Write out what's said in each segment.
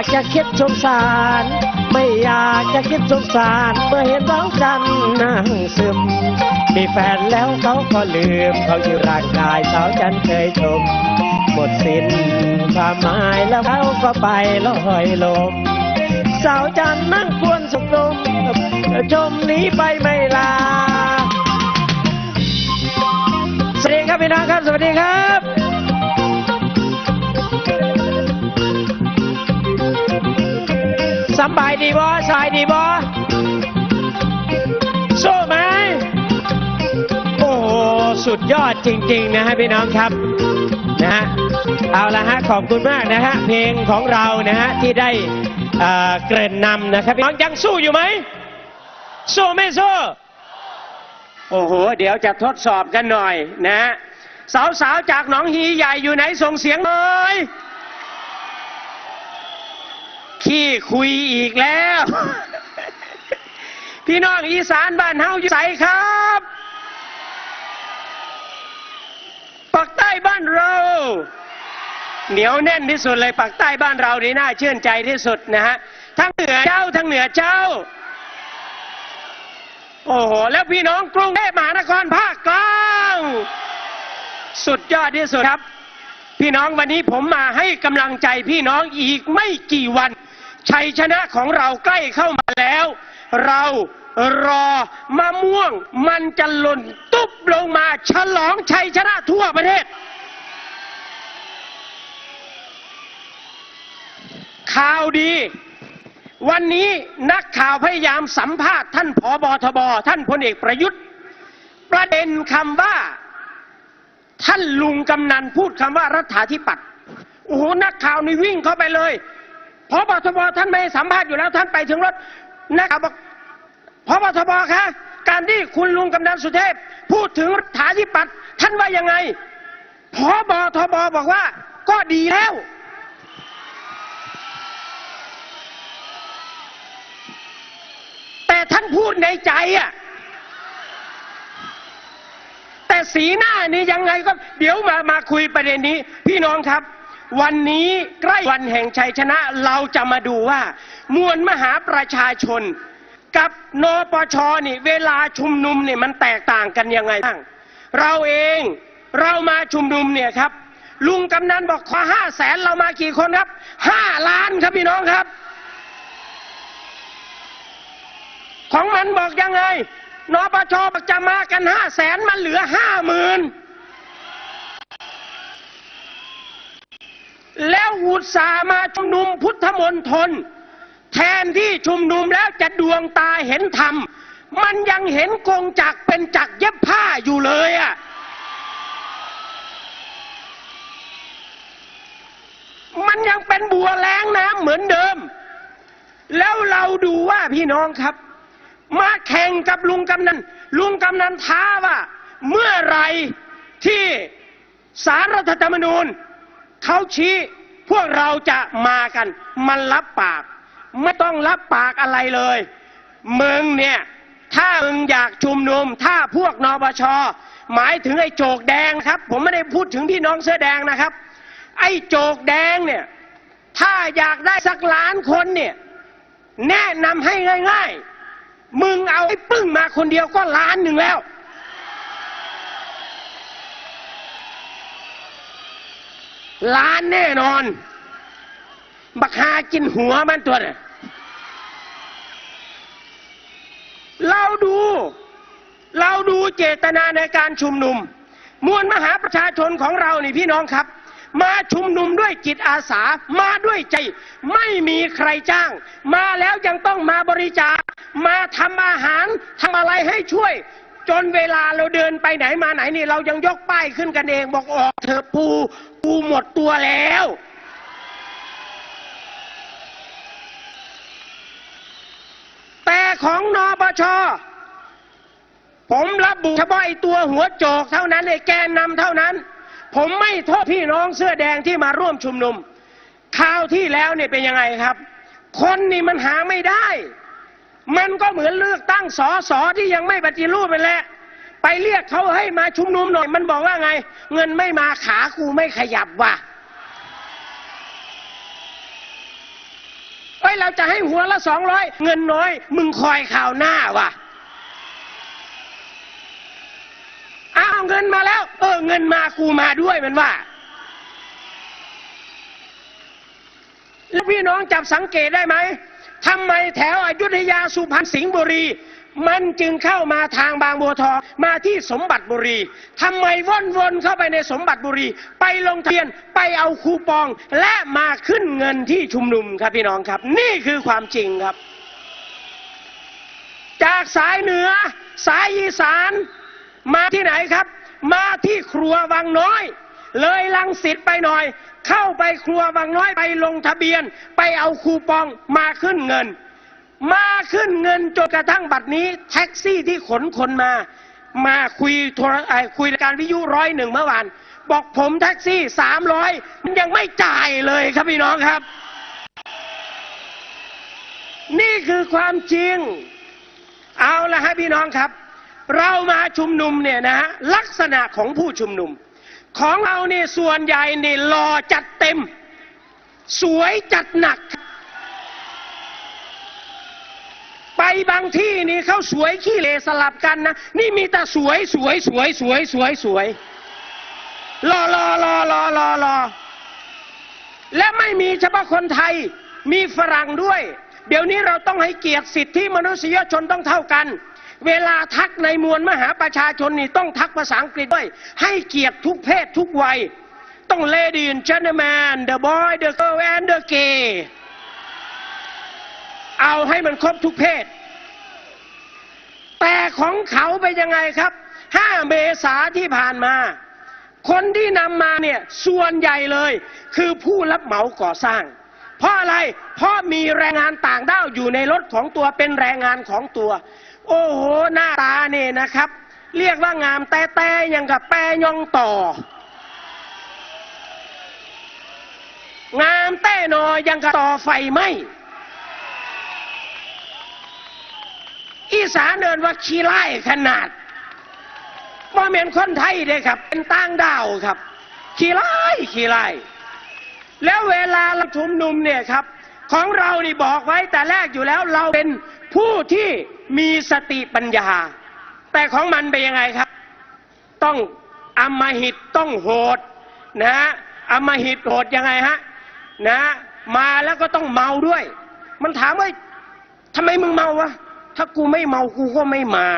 ากจะคิดสงสาร ไม่อยากจะคิดสงสารเมื่อเห็นเรากันนั่งซึม มีแฟนแล้วเขาก็ลืม เขาอยู่ร่างกายสาวจันเคยชม หมดสิ้นความหมายแล้วเขาก็ไปลอยลม สาวจันนั่งควรสุขลมชมหนี้ไปไม่ลา สวัสดีครับพี่น้องครับ สวัสดีครับ สบายดีบ่สายดีบ่สู้ไหมโอ้โหสุดยอดจริง ๆ นะฮะพี่น้องครับนะฮะเอาละฮะขอบคุณมากนะฮะเพลงของเรานะฮะที่ได้เกริ่นนำนะครับพี่น้องยังสู้อยู่ไหมสู้ไม่สู้โอ้โห เดี๋ยวจะทดสอบกันหน่อยนะฮะสาวๆจากหนองฮีใหญ่อยู่ไหนส่งเสียงเลย ขี้คุยอีกแล้ว พี่น้องอีสานบ้านเฮาอยู่ใสครับปักใต้บ้านเราเหนียวแน่นที่สุดเลยปักใต้บ้านเรานี่น่าชื่นใจที่สุดนะฮะทั้งเหนือเจ้าทั้งเหนือเจ้า โอ้โหแล้วพี่น้องกรุงเทพมหานครภาคกลางสุดยอดที่สุดครับ พี่น้องวันนี้ผมมาให้กำลังใจพี่น้องอีกไม่กี่วัน ชัยชนะของเราใกล้เข้ามาแล้ว เรารอมะม่วงมันจะหล่นตุ๊บลงมา ฉลองชัยชนะทั่วประเทศ ข่าวดี วันนี้นักข่าวพยายามสัมภาษณ์ท่านผอบอทบท่านพลเอกประยุทธ์ ประเด็นคำว่า ท่านลุงกำนันพูดคำว่ารัฐาธิปัตย์โอ้โหนักข่าวนี่วิ่งเข้าไปเลย พบทบท่านไม่สัมภาษณ์อยู่แล้วท่านไปถึงรถนักข่าวบอกพบทบคะการที่คุณลุงกำนันสุเทพ พูดถึงรัฐาธิปัตย์ท่านว่ายังไงพบทบบอกว่า ก็ดีแล้วแต่ท่านพูดในใจอะแต่สีหน้านี่ยังไงก็ เดี๋ยวมามาคุยประเด็นนี้ พี่น้องครับ วันนี้ใกล้วันแห่งชัยชนะเราจะมาดูว่า มวลมหาประชาชน กับนปชนี่ เวลาชุมนุมเนี่ยมันแตกต่างกันยังไงบ้างเราเองเรามาชุมนุมเนี่ยครับ ลุงกำนันบอกขอห้าแสนเรามากี่คนครับห้าล้านครับพี่น้องครับ ของมันบอกยังไงนปชบอกจะมากันห้าแสนมันเหลือห้าหมื่น แล้วอุตส่าห์มาชุมนุมพุทธมนตรแทนที่ชุมนุมแล้วจะดวงตาเห็นธรรม มันยังเห็นกงจักเป็นจักเย็บผ้าอยู่เลยอะ่ะมันยังเป็นบัวแล้งน้ำเหมือนเดิม แล้วเราดูว่าพี่น้องครับ มาแข่งกับลุงกำนัน ลุงกำนันท้าว่า เมื่อไรที่สารรัฐธรรมนูญ เขาชี้พวกเราจะมากัน มันรับปาก ไม่ต้องรับปากอะไรเลยมึงเนี่ย ถ้ามึงอยากชุมนุม ถ้าพวกนปชหมายถึงไอ้โจกแดงครับ ผมไม่ได้พูดถึงพี่น้องเสื้อแดงนะครับ ไอ้โจกแดงเนี่ย ถ้าอยากได้สักล้านคนเนี่ย แนะนำให้ง่าย ๆ มึงเอาไอ้ปึ้งมาคนเดียวก็ล้านหนึ่งแล้ว ล้านแน่นอน บักฮากินหัวมันตัวเนี่ยเราดู เราดูเจตนาในการชุมนุม มวลมหาประชาชนของเรานี่พี่น้องครับ มาชุมนุมด้วยจิตอาสามาด้วยใจ ไม่มีใครจ้าง มาแล้วยังต้องมาบริจาค มาทำอาหารทำอะไรให้ช่วย จนเวลาเราเดินไปไหนมาไหนนี่ เรายังยกป้ายขึ้นกันเอง บอกออกเถอะปู ปูหมดตัวแล้ว แต่ของนปช ผมระบุเฉพาะไอตัวหัวโจกเท่านั้นไอแกนนำเท่านั้น ผมไม่โทษพี่น้องเสื้อแดงที่มาร่วมชุมนุมคราวที่แล้วเนี่ยเป็นยังไงครับ คนนี่มันหาไม่ได้ มันก็เหมือนเลือกตั้งสอสอที่ยังไม่ปฏิรูปไปแหละ ไปเรียกเขาให้มาชุมนุมหน่อย มันบอกว่าไง เงินไม่มาขากูไม่ขยับว่ะอ้ยเราจะให้หัวละสองร้อยเงินน้อย มึงคอยข่าวหน้าว่ะเอาเงินมาแล้ว เออ เงินมากูมาด้วยมันว่าแล้วพี่น้องจับสังเกตได้ไหมทำไมแถวอยุธยาสุพรรณสิงห์บุรี มันจึงเข้ามาทางบางบัวทองมาที่สมบัติบุรีทำไมว่นๆเข้าไปในสมบัติบุรี ไปลงทะเบียนไปเอาคูปอง และมาขึ้นเงินที่ชุมนุมครับพี่น้องครับ นี่คือความจริงครับ จากสายเหนือ สายอีสานมาที่ไหนครับ มาที่ครัววังน้อย เลยลังสิตไปหน่อย เข้าไปครัววังน้อยไปลงทะเบียน ไปเอาคูปองมาขึ้นเงิน มาขึ้นเงินจนกระทั่งบัดนี้ แท็กซี่ที่ขนคนมา มาคุยโทรเอ่อคุยรายการวิทยุร้อยหนึ่งเมื่อวาน บอกผมแท็กซี่สามร้อยมันยังไม่จ่ายเลยครับพี่น้องครับ นี่คือความจริง เอาละฮะพี่น้องครับ เรามาชุมนุมเนี่ยนะฮะลักษณะของผู้ชุมนุม ของเราเนี่ยส่วนใหญ่เนี่ยรอจัดเต็ม สวยจัดหนัก ไปบางที่นี่เขาสวยขี้เลสลับกันนะ นี่มีแต่สวยสวยสวยสวยสวยสวยรอรอรอรอรอรอและไม่มีเฉพาะคนไทยมีฝรั่งด้วย เดี๋ยวนี้เราต้องให้เกียรติสิทธิมนุษยชนต้องเท่ากัน เวลาทักในมวลมหาประชาชนนี่ต้องทักภาษาอังกฤษด้วย ให้เกียรติทุกเพศทุกวัย ต้อง lady and gentleman the boy the girl and the gay เอาให้มันครบทุกเพศ แต่ของเขาไปยังไงครับ5เมษาที่ผ่านมา คนที่นำมาเนี่ยส่วนใหญ่เลยคือผู้รับเหมาก่อสร้าง เพราะอะไร เพราะมีแรงงานต่างด้าวอยู่ในรถของตัวเป็นแรงงานของตัว โอ้โห หน้าตาเนี่ยนะครับ เรียกว่างามแต่แต่ยังกับแปรยองต่อ งามแต่นอยังกับต่อไฟไหม อีสานเดินว่าขี้ไล่ขนาดว่าเหมือนคนไทยเลยครับ เป็นต่างดาวครับ ขี้ไล่ขี้ไล่แล้วเวลาเราชุมนุมเนี่ยครับ ของเรานี่บอกไว้แต่แรกอยู่แล้วเราเป็นผู้ที่มีสติปัญญา แต่ของมันเป็นยังไงครับ ต้องอำมหิตต้องโหดนะฮะอำมหิตโหดยังไงฮะนะ มาแล้วก็ต้องเมาด้วย มันถามว่าทำไมมึงเมาวะ ถ้ากูไม่เมากูก็ไม่มา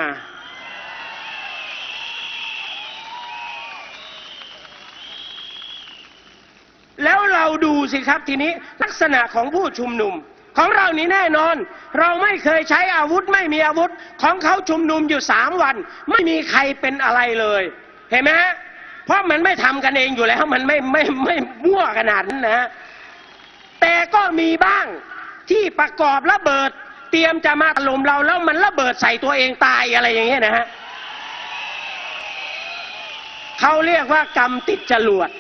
แล้วเราดูสิครับทีนี้ลักษณะของผู้ชุมนุม ของเรานี่แน่นอน เราไม่เคยใช้อาวุธไม่มีอาวุธ ของเขาชุมนุมอยู่สามวัน ไม่มีใครเป็นอะไรเลย เห็นไหมฮะเพราะมันไม่ทำกันเองอยู่แล้ว มันไม่ไม่ไม่มั่วขนาดนั้นนะแต่ก็มีบ้างที่ประกอบระเบิด เตรียมจะมาถล่มเราแล้วมันระเบิดใส่ตัวเองตายอะไรอย่างเงี้ยนะฮะเขาเรียกว่ากรรมติดจรวด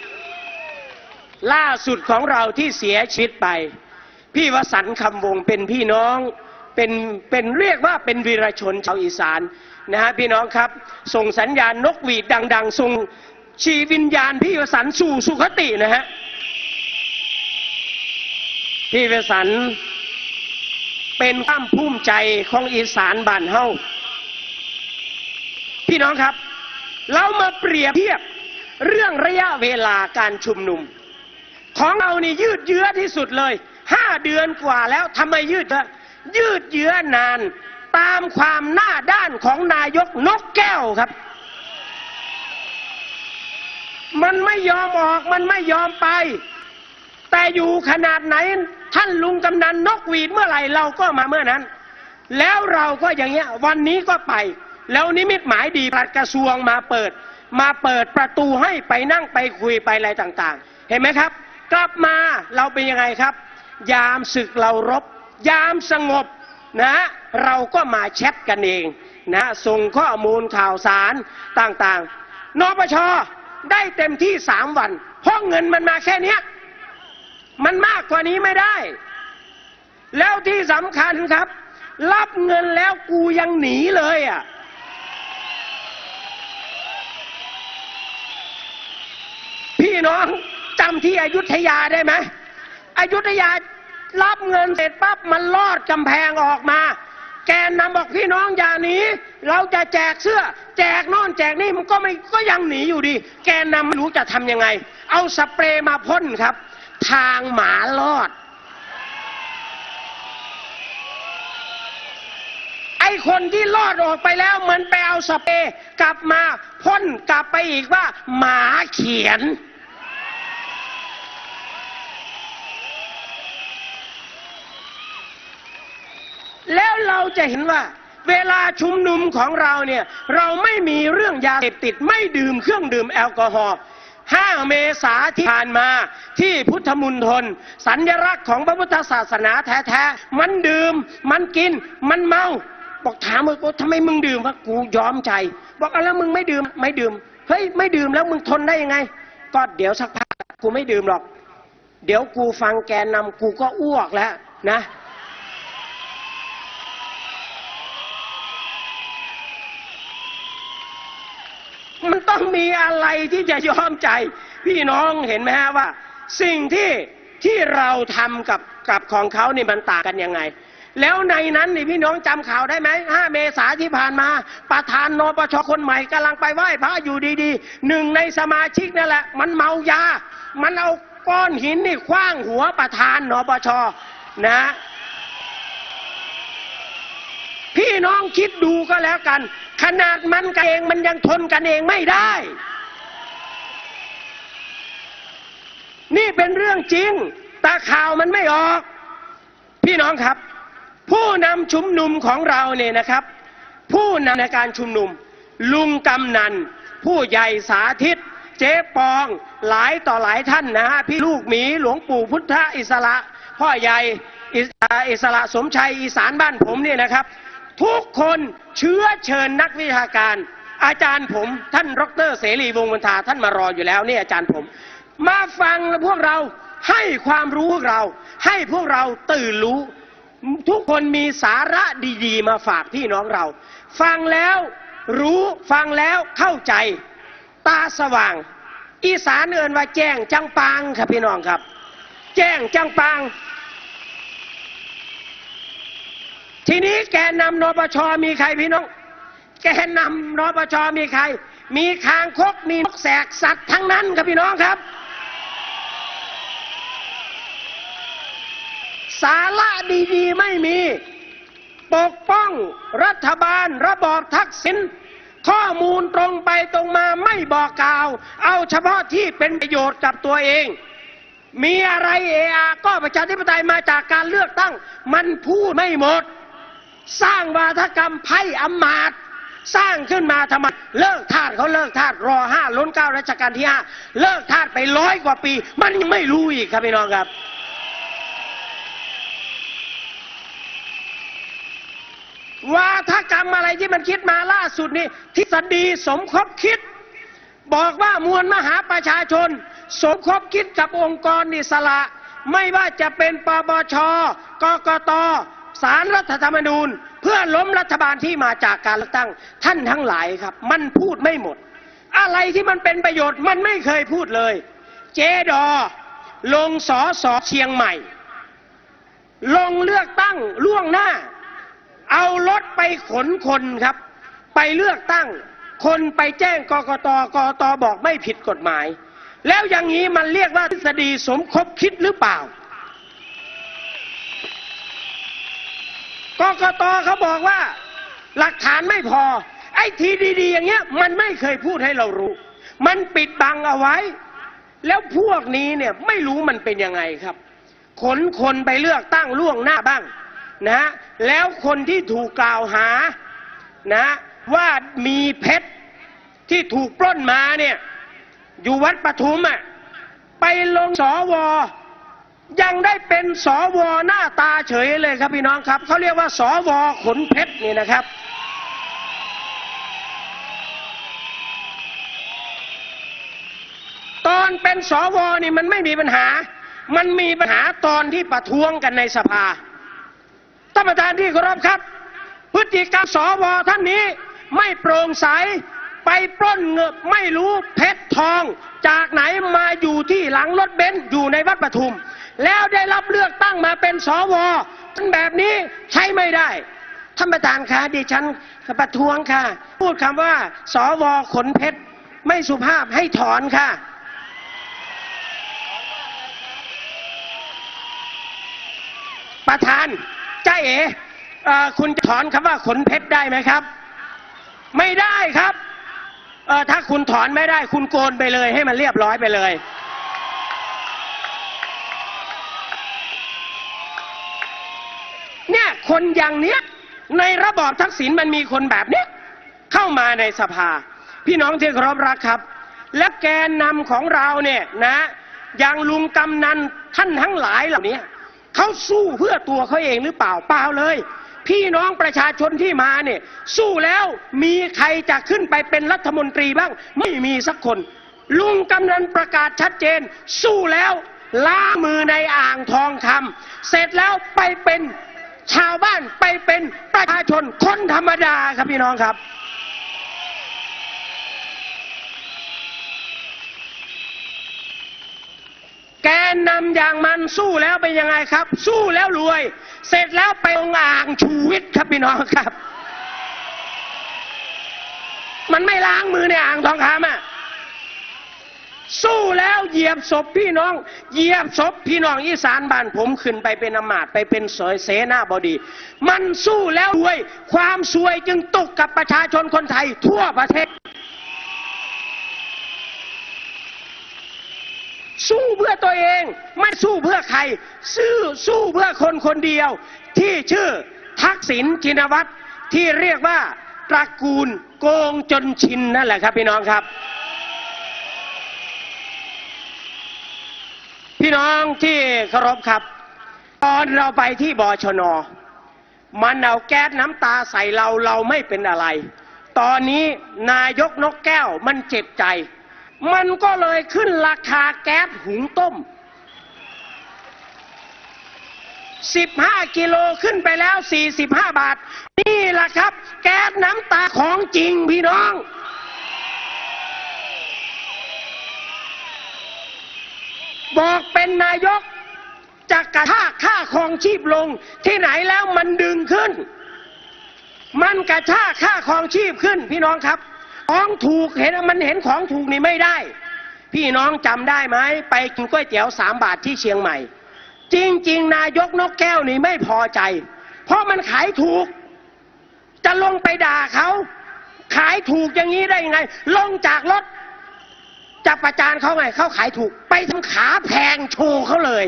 ล่าสุดของเราที่เสียชีวิตไป พี่วสันต์คำวงเป็นพี่น้องเป็นเป็นเรียกว่าเป็นวีรชนชาวอีสานนะฮะพี่น้องครับ ส่งสัญญาณนกหวีดดัง ๆ ส่งชีวิญญาณพี่วสันต์สู่สุคตินะฮะพี่วสันต์ เป็นความภูมิใจของอีสานบ้านเฮาพี่น้องครับ เรามาเปรียบเทียบเรื่องระยะเวลาการชุมนุม ของเรานี่ยืดเยื้อที่สุดเลยห้าเดือนกว่าแล้วทำไมยืดเยื้อยืดเยื้อนานตามความหน้าด้านของนายกนกแก้วครับ มันไม่ยอมออกมันไม่ยอมไป แต่อยู่ขนาดไหน ท่านลุงกำนันนกหวีดเมื่อไหร่เราก็มาเมื่อนั้น แล้วเราก็อย่างเงี้ยวันนี้ก็ไป แล้วนิมิตหมายดีปลัดกระทรวงมาเปิด มาเปิดประตูให้ไปนั่งไปคุยไปอะไรต่างๆ เห็นไหมครับ กลับมาเราเป็นยังไงครับ ยามศึกเรารบ ยามสงบนะเราก็มาแชทกันเองนะส่งข้อมูลข่าวสารต่างๆ นปชได้เต็มที่สามวัน เพราะเงินมันมาแค่เนี้ย มันมากกว่านี้ไม่ได้ แล้วที่สำคัญครับ รับเงินแล้วกูยังหนีเลยอะพี่น้องจำที่อยุธยาได้ไหมอยุธยารับเงินเสร็จปั๊บมันลอดกำแพงออกมา แกนนำบอกพี่น้องอย่าหนีเราจะแจกเสื้อ แจกน่นแจกนี่มันก็ไม่ก็ยังหนีอยู่ดี แกนนำไม่รู้จะทำยังไง เอาสเปรย์มาพ่นครับ ทางหมาลอด ไอคนที่รอดออกไปแล้วมันไปเอาสเปรย์กลับมาพ่นกลับไปอีกว่า หมาเขียน แล้วเราจะเห็นว่าเวลาชุมนุมของเราเนี่ย เราไม่มีเรื่องยาเสพติดไม่ดื่มเครื่องดื่มแอลกอฮอล์ 5 เมษาที่ผ่านมาที่พุทธมณฑลสัญลักษณ์ของพระพุทธศาสนาแท้ๆ มันดื่ม มันกิน มันเมา บอกถามว่าทำไมมึงดื่มวะกูยอมใจ บอกอะแล้วมึงไม่ดื่มไม่ดื่ม เฮ้ย ไม่ดื่มแล้วมึงทนได้ยังไง ก็เดี๋ยวสักพักกูไม่ดื่มหรอก เดี๋ยวกูฟังแกนนำกูก็อ้วกแล้วนะ มันต้องมีอะไรที่จะยอมใจ พี่น้องเห็นไหมฮะว่า สิ่งที่ที่เราทำกับกับของเขานี่มันต่างกันยังไง แล้วในนั้นนี่พี่น้องจำข่าวได้ไหม5เมษาที่ผ่านมา ประธานนปชคนใหม่กำลังไปไหว้พระอยู่ดีๆหนึ่งในสมาชิกนั่นแหละ มันเมายา มันเอาก้อนหินนี่คว้างหัวประธานนปชนะ พี่น้องคิดดูก็แล้วกัน ขนาดมันกันเองมันยังทนกันเองไม่ได้ นี่เป็นเรื่องจริงแต่ข่าวมันไม่ออก พี่น้องครับ ผู้นำชุมนุมของเราเนี่ยนะครับ ผู้นำในการชุมนุม ลุงกำนัน ผู้ใหญ่สาธิต เจ๊ปอง หลายต่อหลายท่านนะฮะพี่ลูกหมีหลวงปู่พุทธอิสระ พ่อใหญ่อิสอิสระสมชัยอีสานบ้านผมเนี่ยนะครับ ทุกคนเชื้อเชิญนักวิชาการ อาจารย์ผมท่านดรเสรีวงศ์บรรทาท่านมารออยู่แล้วนี่อาจารย์ผม มาฟังพวกเราให้ความรู้พวกเรา ให้พวกเราตื่นรู้ ทุกคนมีสาระดีๆ มาฝากพี่น้องเรา ฟังแล้วรู้ฟังแล้วเข้าใจ ตาสว่าง อีสานเอินว่าแจ้งจังปางครับพี่น้องครับ แจ้งจังปาง ทีนี้แกนนำนปชมีใครพี่น้อง แกนนำนปชมีใคร มีคางคกมีนกแสกสัตว์ทั้งนั้นครับพี่น้องครับ สาระดีๆไม่มี ปกป้องรัฐบาลระบอบทักษิณข้อมูลตรงไปตรงมาไม่บอกกล่าว เอาเฉพาะที่เป็นประโยชน์กับตัวเอง มีอะไรเออาก็ประชาธิปไตยมาจากการเลือกตั้ง มันพูดไม่หมด สร้างวาทกรรมไพ่อมาตสร้างขึ้นมาทำไมเลิกทาสเขาเลิกทาสรอห้าล้นเก้ารัชกาลที่ห้าเลิกทาสไปร้อยกว่าปี มันยังไม่รู้อีกครับพี่น้องครับ วาทกรรมอะไรที่มันคิดมาล่าสุดนี่ทฤษฎีสมคบคิด บอกว่ามวลมหาประชาชน สมคบคิดกับองค์กรอิสระไม่ว่าจะเป็นปปชกกต สารรัฐธรรมนูญ เพื่อล้มรัฐบาลที่มาจากการเลือกตั้ง ท่านทั้งหลายครับ มันพูดไม่หมด อะไรที่มันเป็นประโยชน์มันไม่เคยพูดเลย เจดอ ลงสอสอเชียงใหม่ ลงเลือกตั้งล่วงหน้า เอารถไปขนคนครับ ไปเลือกตั้ง คนไปแจ้งกกตกตบอกไม่ผิดกฎหมาย แล้วอย่างนี้มันเรียกว่าทฤษฎีสมคบคิดหรือเปล่า กกตเขาบอกว่า หลักฐานไม่พอ ไอ้ทีดีๆอย่างเงี้ย มันไม่เคยพูดให้เรารู้ มันปิดบังเอาไว้ แล้วพวกนี้เนี่ยไม่รู้มันเป็นยังไงครับ ขนคนไปเลือกตั้งล่วงหน้าบ้างนะ แล้วคนที่ถูกกล่าวหานะว่ามีเพชรที่ถูกปล้นมาเนี่ย อยู่วัดปทุมอะไปลงสอวอ ยังได้เป็นสอวอหน้าตาเฉยเลยครับพี่น้องครับเขาเรียกว่าสอวอขนเพชรนี่นะครับ ตอนเป็นสวนี่มันไม่มีปัญหา มันมีปัญหาตอนที่ประท้วงกันในสภาท่านประธานที่เคารพครับ พฤติกรรมสวท่านนี้ไม่โปร่งใส ไปปล้นเงินไม่รู้เพชรทอง จากไหนมาอยู่ที่หลังรถเบนซ์อยู่ในวัดปทุม แล้วได้รับเลือกตั้งมาเป็นสวแบบนี้ใช้ไม่ได้ท่านประธานคะดิฉันประท้วงค่ะ พูดคำว่า สวขนเพชรไม่สุภาพให้ถอนค่ะประธานจ้าเอ๋อคุณจะถอนคำว่าขนเพชรได้ไหมครับ ไม่ได้ครับ ออถ้าคุณถอนไม่ได้ คุณโกนไปเลย ให้มันเรียบร้อยไปเลย เนี่ยคนอย่างเนี้ยในระบอบทักษิณมันมีคนแบบเนี้ยเข้ามาในสภา พี่น้องที่เคารพรักครับ และแกนนำของเราเนี่ยนะอย่างลุงกำนันท่านทั้งหลายเหล่านี้เขาสู้เพื่อตัวเขาเองหรือเปล่าเปล่าเลย พี่น้องประชาชนที่มาเนี่ย สู้แล้วมีใครจะขึ้นไปเป็นรัฐมนตรีบ้าง ไม่มีสักคน ลุงกำนันประกาศชัดเจน สู้แล้วล้างมือในอ่างทองคำเสร็จแล้วไปเป็นชาวบ้านไปเป็นประชาชนคนธรรมดาครับพี่น้องครับ แกนนำอย่างมันสู้แล้วเป็นยังไงครับ สู้แล้วรวย เสร็จแล้วไปลงอ่างชูวิทย์ครับพี่น้องครับ มันไม่ล้างมือในอ่างทองคำอะสู้แล้วเหยียบศพพี่น้อง เหยียบศพพี่น้องอีสานบ้านผมขึ้นไปเป็นอมาตไปเป็นสอยเสนาบดี มันสู้แล้วรวย ความสวยจึงตกกับประชาชนคนไทยทั่วประเทศ สู้เพื่อ ตัวเองไม่สู้เพื่อใครสู้สู้เพื่อคนคนเดียว ที่ชื่อทักษิณชินวัตรที่เรียกว่าตระกูลโกงจนชินนั่นแหละครับพี่น้องครับ พี่น้องที่เคารพครับ ตอนเราไปที่บชน มันเอาแก๊สน้ำตาใส่เราเราไม่เป็นอะไร ตอนนี้นายกนกแก้วมันเจ็บใจ มันก็เลยขึ้นราคาแก๊สหุงต้ม 15 กิโลขึ้นไปแล้ว 45 บาท นี่แหละครับ แก๊สน้ำตาของจริงพี่น้อง บอกเป็นนายกจะกระชากค่าครองชีพลง ที่ไหนแล้วมันดึงขึ้น มันกระชากค่าครองชีพขึ้นพี่น้องครับ ของถูกเห็นมันเห็นของถูกนี่ไม่ได้ พี่น้องจำได้ไหมไปกินก๋วยเตี๋ยวสามบาทที่เชียงใหม่ จริง ๆ นายกนกแก้วนี่ไม่พอใจ เพราะมันขายถูก จะลงไปด่าเขาขายถูกอย่างนี้ได้ยังไง ลงจากรถจะประจานเขาไงเขาขายถูก ไปทำขาแพงโชว์เขาเลย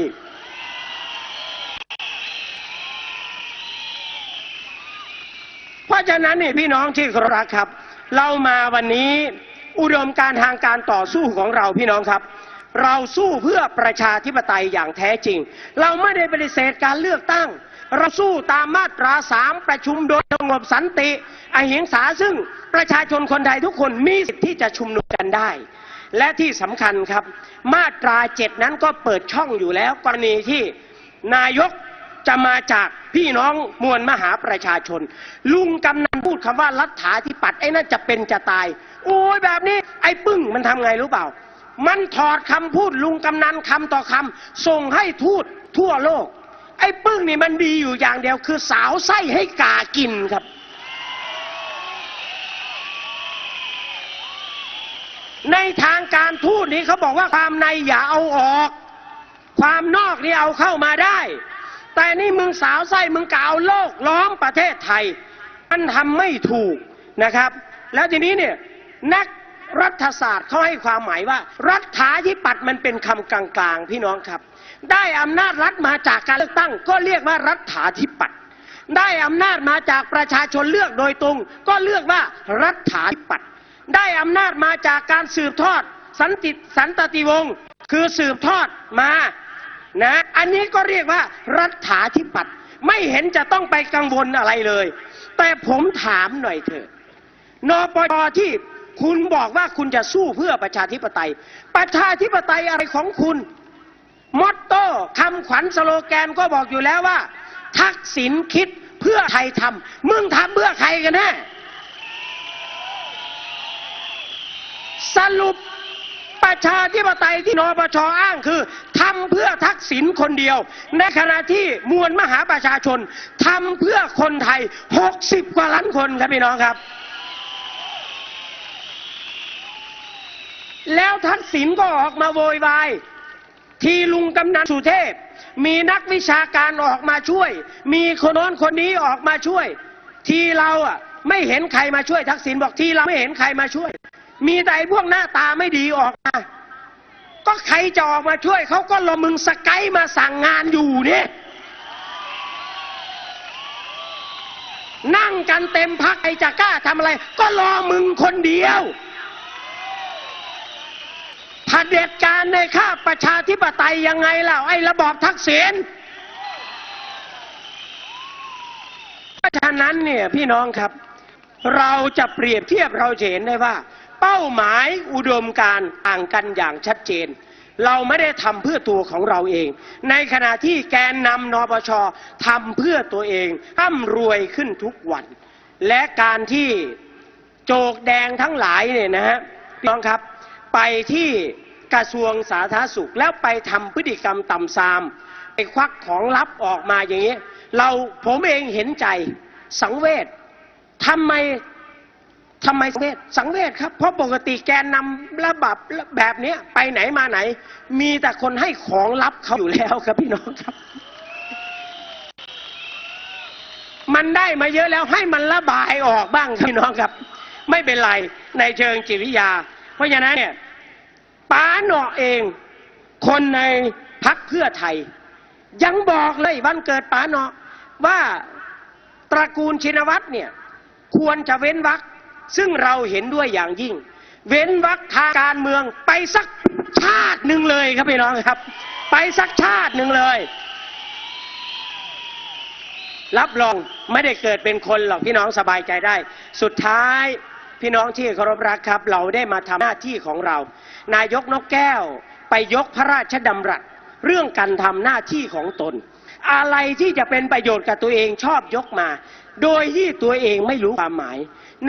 เพราะฉะนั้นนี่พี่น้องที่เคารพรักครับ เรามาวันนี้อุดมการทางการต่อสู้ของเราพี่น้องครับ เราสู้เพื่อประชาธิปไตยอย่างแท้จริง เราไม่ได้ปฏิเสธการเลือกตั้ง เราสู้ตามมาตราสามประชุมโดยสงบสันติอหิงสาซึ่งประชาชนคนไทยทุกคนมีสิทธิ์ที่จะชุมนุมกันได้ และที่สำคัญครับ มาตราเจ็ดนั้นก็เปิดช่องอยู่แล้วกรณีที่นายก จะมาจากพี่น้องมวลมหาประชาชน ลุงกำนันพูดคำว่ารัฐาธิปัตย์ไอ้นั่นจะเป็นจะตาย โอ้ยแบบนี้ ไอ้ปึ้งมันทำไงรู้เปล่า มันถอดคำพูดลุงกำนันคำต่อคำส่งให้ทูตทั่วโลก ไอ้ปึ้งนี่มันดีอยู่อย่างเดียวคือสาวไส้ให้กากินครับในทางการทูตนี้เขาบอกว่าความในอย่าเอาออก ความนอกนี่เอาเข้ามาได้ แต่นี่มึงสาวไส้มึงกเอาโลกล้อมประเทศไทย มันทำไม่ถูกนะครับ แล้วทีนี้เนี่ยนักรัฐศาสตร์เขาให้ความหมายว่า รัฐาธิปัตย์มันเป็นคำกลางๆ พี่น้องครับ ได้อำนาจรัฐมาจากการเลือกตั้ง ก็เรียกว่ารัฐาธิปัตย์ได้อำนาจมาจากประชาชนเลือกโดยตรง ก็เลือกว่ารัฐาธิปัตย์ได้อำนาจมาจากการสืบทอด สันติสันตติวงศ์คือสืบทอดมา นะ อันนี้ก็เรียกว่ารัฐาธิปัตย์ไม่เห็นจะต้องไปกังวลอะไรเลย แต่ผมถามหน่อยเถอะนปชที่คุณบอกว่าคุณจะสู้เพื่อประชาธิปไตย ประชาธิปไตยอะไรของคุณมอตโต้คำขวัญสโลแกนก็บอกอยู่แล้วว่า ทักษิณคิดเพื่อไทยทำมึงทำเพื่อใครกันแน่สรุป ประชาธิปไตยที่นปชอ้างคือทำเพื่อทักษิณคนเดียว ในขณะที่มวลมหาประชาชนทำเพื่อคนไทย 60 กว่าล้านคนครับพี่น้องครับ แล้วทักษิณก็ออกมาโวยวายทีลุงกำนันสุเทพ มีนักวิชาการออกมาช่วย มีคนโน้นคนนี้ออกมาช่วย ทีเราอะไม่เห็นใครมาช่วยทักษิณบอกทีเราไม่เห็นใครมาช่วย มีแต่พวกหน้าตาไม่ดีออกมา ก็ใครจะออกมาช่วยเขาก็รอมึงสกด์มาสั่งงานอยู่เนี่ยนั่งกันเต็มพักใครจะกล้าทำอะไร ก็รอมึงคนเดียวเผด็จการในข้าประชาธิปไตยยังไงล่ะไอ้ระบอบทักษิณเพราะฉะนั้นเนี่ยพี่น้องครับ เราจะเปรียบเทียบเราเห็นได้ว่า เป้าหมายอุดมการณ์ต่างกันอย่างชัดเจน เราไม่ได้ทำเพื่อตัวของเราเอง ในขณะที่แกนนำนปชทำเพื่อตัวเองร่ำรวยขึ้นทุกวัน และการที่โจกแดงทั้งหลายเนี่ยนะฮะน้องครับ ไปที่กระทรวงสาธารณสุขแล้วไปทำพฤติกรรมต่ำซามไปควักของลับออกมาอย่างนี้ เราผมเองเห็นใจสังเวชทำไม ทำไมสังเวชสังเวชครับ เพราะปกติแกนนำระบับแบบเนี้ยไปไหนมาไหน มีแต่คนให้ของลับเขาอยู่แล้วครับพี่น้องครับ มันได้มาเยอะแล้วให้มันระบายออกบ้างพี่น้องครับ ไม่เป็นไรในเชิงจิตวิทยา เพราะฉะนั้นเนี่ยป้าหนอเอง คนในพักเพื่อไทย ยังบอกเลยวันเกิดป้าหนอว่าตระกูลชินวัตรเนี่ย ควรจะเว้นวรรค ซึ่งเราเห็นด้วยอย่างยิ่ง เว้นวรรคทางการเมืองไปสักชาติหนึ่งเลยครับพี่น้องครับ ไปสักชาติหนึ่งเลย รับรองไม่ได้เกิดเป็นคนหรอกพี่น้องสบายใจได้ สุดท้ายพี่น้องที่เคารพรักครับ เราได้มาทำหน้าที่ของเรา นายกนกแก้ว ไปยกพระราชดำรัสเรื่องการทำหน้าที่ของตน อะไรที่จะเป็นประโยชน์กับตัวเองชอบยกมา โดยที่ตัวเองไม่รู้ความหมาย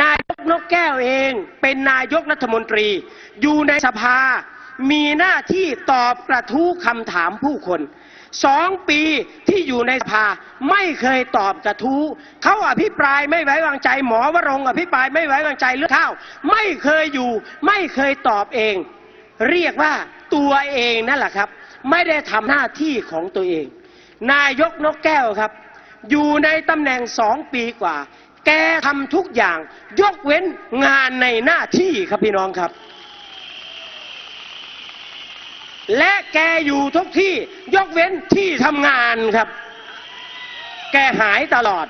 นายกนกแก้วเองเป็นนายกรัฐมนตรี อยู่ในสภา มีหน้าที่ตอบกระทู้คำถามผู้คนสองปีที่อยู่ในสภาไม่เคยตอบกระทู้เขาอภิปรายไม่ไว้วางใจ หมอวรงอภิปรายไม่ไว้วางใจเรื่องข้าว ไม่เคยอยู่ ไม่เคยตอบเอง เรียกว่าตัวเองนั่นแหละครับ ไม่ได้ทำหน้าที่ของตัวเอง นายกนกแก้วครับ อยู่ในตำแหน่งสองปีกว่า แกทำทุกอย่าง ยกเว้นงานในหน้าที่ครับพี่น้องครับ และแกอยู่ทุกที่ ยกเว้นที่ทำงานครับ แกหายตลอด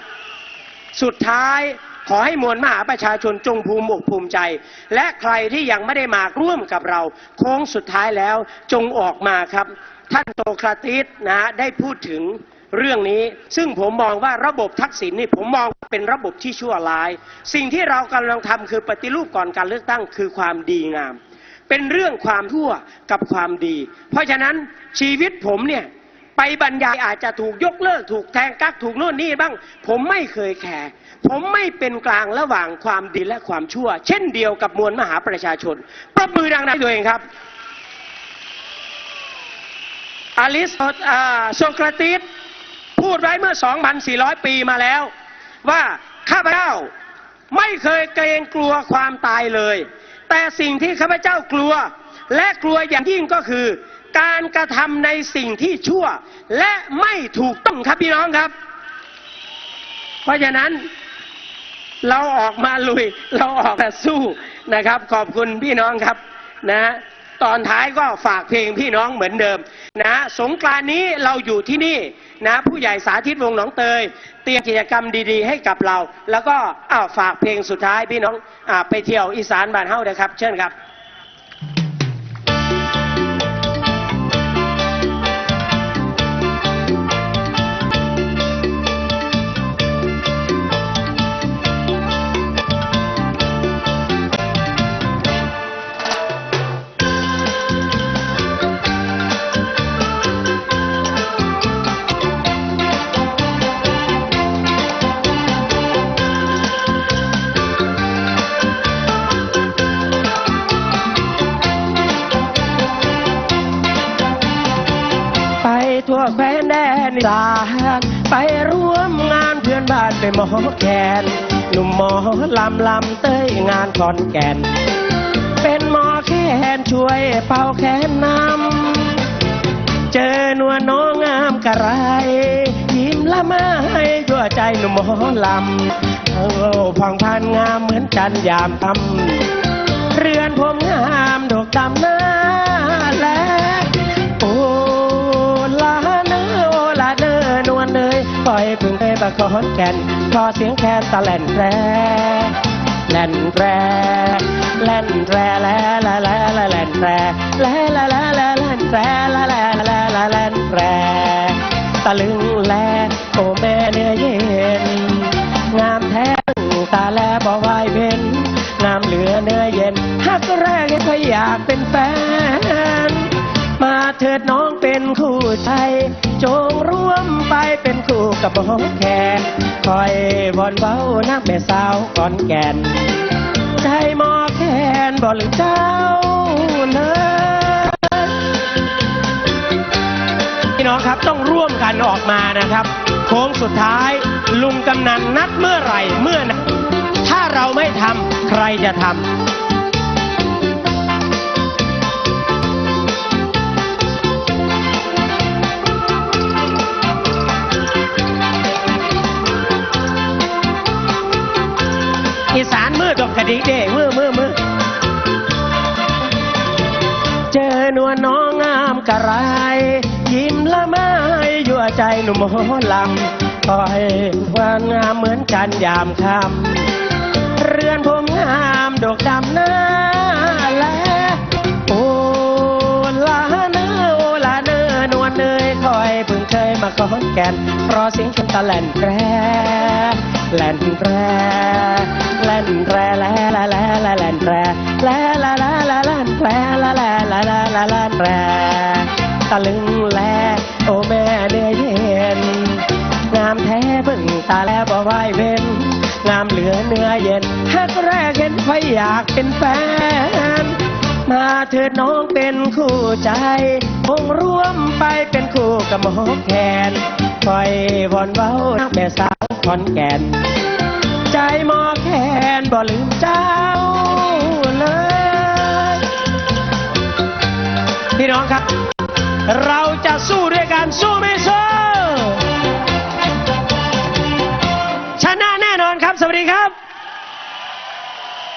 สุดท้ายขอให้มวลมหาประชาชนจงภูมิอกภูมิใจ และใครที่ยังไม่ได้มาร่วมกับเรา โค้งสุดท้ายแล้วจงออกมาครับ ท่านโตคราติสนะฮะได้พูดถึง เรื่องนี้ซึ่งผมมองว่าระบบทักษิณนี่ผมมองเป็นระบบที่ชั่วร้าย สิ่งที่เรากำลังทำคือปฏิรูปก่อนการเลือกตั้งคือความดีงาม เป็นเรื่องความทั่วกับความดี เพราะฉะนั้นชีวิตผมเนี่ยไปบรรยายอาจจะถูกยกเลิกถูกแทงกักถูกโน่นนี่บ้าง ผมไม่เคยแคร์ผมไม่เป็นกลางระหว่างความดีและความชั่ว เช่นเดียวกับมวลมหาประชาชนปรบมือดังๆตัวเองครับอลิสโซเคราติส ดไว้เมื่อ 2,400 ปีมาแล้ว ว่าข้าพเจ้าไม่เคยเกรงกลัวความตายเลย แต่สิ่งที่ข้าพเจ้ากลัว และกลัวอย่างยิ่งก็คือ การกระทำในสิ่งที่ชั่ว และไม่ถูกต้องครับพี่น้องครับ เพราะฉะนั้นเราออกมาลุย เราออกมาสู้นะครับ ขอบคุณพี่น้องครับนะ ตอนท้ายก็ฝากเพลงพี่น้องเหมือนเดิมนะสงกรานนี้เราอยู่ที่นี่นะผู้ใหญ่สาธิตวงหนองเตย เตรียมกิจกรรมดีๆ ให้กับเรา แล้วก็อ้าวฝากเพลงสุดท้ายพี่น้องอไปเที่ยวอีสานบ้านเฮ้านะครับ เชิญครับ อีสานไปร่วมงานเพื่อนบ้านไปหมอแคนหนุ่มหมอลำลำเต้ยงานขอนแก่น เป็นหมอแคนช่วยเป่าแคนนำเจอหนวน้องงามกระไร ยิ้มละไม้ยั่วใจหนุ่มหมอลำโอ้พังพันงามเหมือนจันยามทำเรือนผมงามดอกดำหน้า ระคอนแก่นพอเสียงแคนตะแล่นแปรแล่นแปรแล่นแปรแล่แล่แล่แล่แล่นแปรแล่แล่แล่แล่แล่นแปรแล่แล่แล่แล่แล่นแปรตะลึงแลโอแม่เนื้อเย็น งามแท้ตาแลบ่ไหวเพ็นงามเหลือเนื้อเย็นฮักแรกก็อยากเป็นแฟน มาเถิดน้องเป็นคู่ใจ กับหมอแคนคอยบอนเบ้านักแม่สาวก่อนแก่นใจมอแคนบ่ลืมเจ้าเลยพี่น้องครับต้องร่วมกันออกมานะครับ โค้งสุดท้าย ลุงกำนันนัดเมื่อไหร่เมื่อนั้นถ้าเราไม่ทำใครจะทำ ดอกกระดิกเด้มือมือมือเจอนวลน้องงามกระไร ยิ้มละไม้ยั่วใจหนุ่มโหลำคอยวันงามเหมือนจันยามค่ำเรือนผมงามดอกดำน้า เพิ่งเคยมาขอนแก่นเพราะเสียงคนตะแล่นแกรแล่นแรแล่นแรแล่แล่แล่แล่แล่นแรแล่แล่แล่แล่แล่นแรแล่แล่แล่แล่แล่แล่นแรตะลึงแลโอแม่เนื้อเย็นงามแท้เพิ่งตาแล้วบ่ไหวเว้นงามเหลือเนื้อเย็นฮักแรกเห็นไฟอยากเป็นแฟน มาเถิดน้องเป็นคู่ใจ คงร่วมไปเป็นคู่กับหมอแคนคอยวอนเว้าแม่สาวขอนแก่น ใจหมอแคนบ่ลืมเจ้าเลย พี่น้องครับ เราจะสู้ด้วยกันสู้